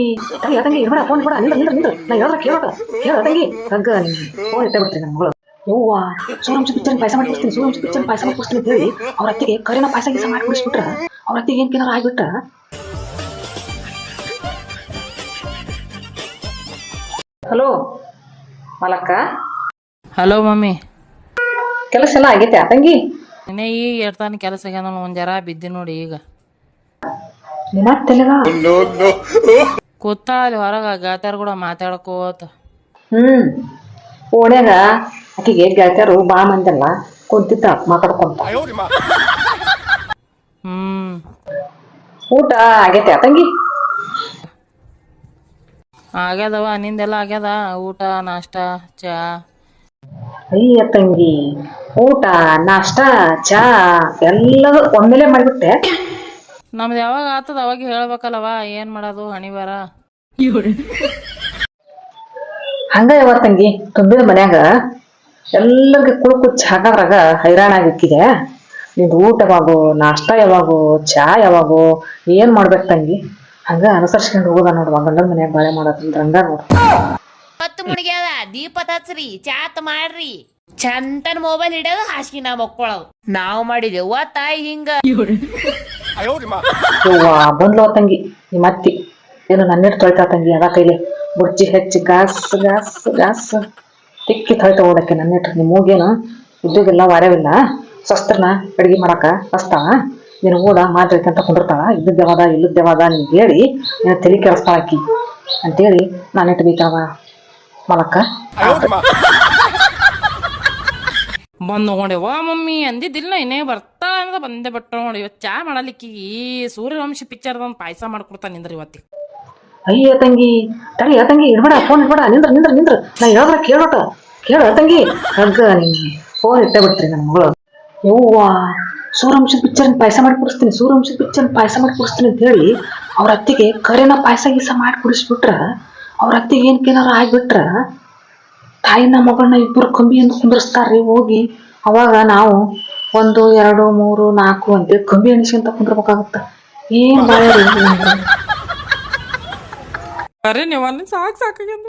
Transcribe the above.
ತಂಗಿ ತಂಗಿ ತಂಗಿ ಇರ್ಬೇಡ ಫೋನ್ ಇರ್ಬೇಡ ನಿಂದ್ರ ನಿಂದ್ರ ನಿಂದ್ರ ನಾ ಹೇಳ ಕೇಳೋಕ ಹೇಳ ತಂಗಿ. ಹಗ್ಗ ಫೋನ್ ಇಟ್ಟೆ ಬಿಡ್ತೀನಿ ನನ್ನ ಮಗಳು. ಯವ್ವ ಸೂರ್ಯವಂಶ ಪಿಕ್ಚರ್ ಪಾಯಸ ಮಾಡ್ಕೊಡ್ತೀನಿ ಸೂರ್ಯವಂಶ ಪಿಕ್ಚರ್ ಪಾಯಸ ಮಾಡ್ಕೊಡ್ತೀನಿ ಅಂತ ಹೇಳಿ ಅವ್ರ ಅತ್ತಿಗೆ ಕರಿನ ಪಾಯಸ ಗೀಸ ಮಾಡ್ಕೊಡಿಸ್ಬಿಟ್ರ ಅವ್ರ ಅತ್ತಿಗೆ ಏನ್ ಕೇನಾರ ಆಗ್ಬಿಟ್ರ? ಹಲೋ ಮಲಕ್ಕ. Hello mummy. ಕೆಲಸ ಎಲ್ಲ ಆಗೈತೆ ತಂಗಿ? ನಿನ್ನೆ ಈಗ ಎಡ್ತಾನ ಕೆಲಸ ಆಗ್ಯಾನ ಒಂದ್ ಜರ ಬಿದ್ದಿ ನೋಡಿ ಈಗ. ನಿಮ್ಮ ತೆಲಗ ಕೂತಾಳ ಅಲ್ಲಿ ಹೊರಗ ಗೆಳತ್ಯಾರ ಕೂಡ ಮಾತಾಡ್ಕೋತ. ಹ್ಮ್. ಓಣ್ಯಾಗ ಆಕಿಗೆ ಗೆಳತಿಯರು ಬಾ ಮಂದಲ್ಲ ಕುಂತಿದ್ದ ಮಾತಾಡ್ಕೊಂತ. ಹ್ಮ್. ಊಟ ಆಗೈತೆ ತಂಗಿ? ಆಗ್ಯದವ ನಿಂದೆಲ್ಲ ಆಗ್ಯದ? ಊಟ ನಾಷ್ಟ ಚಾ? ಅಯ್ಯ ತಂಗಿ ಊಟ ನಾಷ್ಟ ಚಾ ಎಲ್ಲದೂ ಒಮ್ಮೆಲೆ ಮಾಡಿಬಿಟ್ಟೆ. ನಮ್ದು ಯಾವಾಗ ಆತದ ಅವಾಗ ಹೇಳ್ಬೇಕಲ್ಲವ ಏನ್ ಮಾಡೋದು ಹಣಿವಾರ ಹಂಗ ಯಾವ ತಂಗಿ? ತುಂಬಿದ ಮನ್ಯಾಗ ಎಲ್ಲರಿಗೆ ಕುಳು ಕುಚ್ಚ ಹಾಕಾದ್ರಾಗ ಹೈರಾಣ ಆಗಿಕ್ಕಿದೆ. ನಿಂದು ಊಟ ಯಾವಾಗೋ ನಾಷ್ಟಾ ಯಾವಾಗೋ ಚಾ ಯಾವಾಗೋ ಏನ್ ಮಾಡ್ಬೇಕು ತಂಗಿ? ಹಂಗ ಅನುಸರಿಸ್ಕೊಂಡು ಹೋಗೋದ ನೋಡುವ ಗಂಡನ ಮನ್ಯಾಗ ಬಾಳೆ ಮಾಡೋದ್ರಿಂದ ಹಂಗ ನೋಡು. ಹೊತ್ತು ಮುಣಿಗ್ಯಾದ ದೀಪ ಹಚ್ರಿ ಚಾತ್ ಮಾಡ್ರಿ. ಚಂತನ್ ಮೊಬೈಲ್ ಹಿಡಿಯೋದು ಹಾಸಿಗೆ ನಾ ಮಕ್ಕೊಳ್ಳೋದು ನಾವ್ ಓ ತಾಯಿ ಹಿಂಗ. ಯವ್ವ ಬಂದ್ಲೋ ತಂಗಿ ನಿಮ್ಮ ಅತ್ತಿ. ಏನು ನನ್ನಿಟ್ಟು ತೊಳಿತಾ ತಂಗಿ ಅದ ಕೈಲಿ ಬುರ್ಜಿ ಹೆಚ್ಚಿ ಗ್ಯಾಸ್ ಗ್ಯಾಸ್ ಗ್ಯಾಸ್. ತಿಕ್ಕಿ ತೊಳಿತಾ ಓಡಕ್ಕೆ ನನ್ನಿಟ್ಟು ನಿಮ್ಮ ಮೂಗೇನು ಉದ್ಯೋಗಿಲ್ಲ ವಾರವಿಲ್ಲ ಸ್ವಸ್ತ್ರನ ಅಡಿಗೆ ಮಾಡಾಕ ಹಸ್ತಾಳ ನೀನು ಓಡ ಅಂತ ಕುಂದಿರ್ತಾಳ ಇದ್ದದ್ದೇವಾದ ಇಲ್ಲದ್ದೇವಾದ ನಿನ್ಗೆ ಹೇಳಿ ನೀನು ತಲೆ ಕೆಡಿಸ್ತಾಳ ಆಕಿ. ಅಂತೇಳಿ ನಾನಿಟ್ಟು ಬೇಕಾವ ಮಲಕ್ಕ. ಬಂದ್ ಹೋಡೆ ವಾ ಮಮ್ಮಿ ಅಂದಿದ್ದಿಲ್ಲ ಇನ್ನೇ ಬರ್ತಾ ಅನ್ನೋದ ಬಂದೇ ಬಿಟ್ಟ ನೋಡಿ ಇವತ್ತು ಚಾ ಮಾಡಲಿಕ್ಕಿಗಿ ಸೂರ್ಯವಂಶಿ ಪಿಕ್ಚರ್ದೊಂದು ಪಾಯಸ ಮಾಡ್ಕೊಡ್ತಾನೆ ನಿಂದ್ರಿ ಇವತ್ತಿ ಅಯ್ಯ ತಂಗಿ, ತಡಿ ತಂಗಿ, ಇಡ್ಬೇಡ ಫೋನ್ ಇಡ್ಬೇಡ, ನಿಂದ್ರ ನಿಂದ್ರ ನಿಂದ್ರ. ನಾ ಹೇಳಿದ್ರ ಕೇಳೋಟ ಕೇಳ ತಂಗಿ. ಹಗ್ಗ ಫೋನ್ ಇಟ್ಟೇ ಬಿಡ್ತೀರಿ ನನ್ನ ಮಗಳು. ಯವ್ವ, ಸೂರ್ಯವಂಶ ಪಿಕ್ಚರ್ ಪಾಯಸ ಮಾಡಿ ಕುಡಿಸ್ತೀನಿ ಸೂರ್ಯವಂಶ ಪಿಕ್ಚರ್ ಪಾಯಸ ಮಾಡಿ ಕುಡಿಸ್ತೀನಿ ಅಂತ ಹೇಳಿ ಅವ್ರ ಅತ್ತಿಗೆ ಕರೆನ ಪಾಯಸ ಗೀಸ ಮಾಡಿ ಕುಡಿಸ್ಬಿಟ್ರ. ಅವ್ರ ಅತ್ತಿಗೆ ಏನ್ ಕೇನಾರ ಆಗ್ಬಿಟ್ರ. ತಾಯಿನ ಮಗಳನ್ನ ಇಬ್ಬರು ಕಂಬಿಯಿಂದ ಕುಂದ್ರಸ್ತಾರ್ರಿ, ಹೋಗಿ. ಅವಾಗ ನಾವು ಒಂದು ಎರಡು ಮೂರು ನಾಲ್ಕು ಅಂತೇಳಿ ಕಮ್ಮಿ ಎಣಿಸ್ಕೊಂತ ಕುಂದ್ರಬೇಕಾಗತ್ತ. ಏನ್ ಬರೀ ನೀವು ಅಲ್ಲಿ ಸಾಕು ಸಾಕಾಗ್ಯದ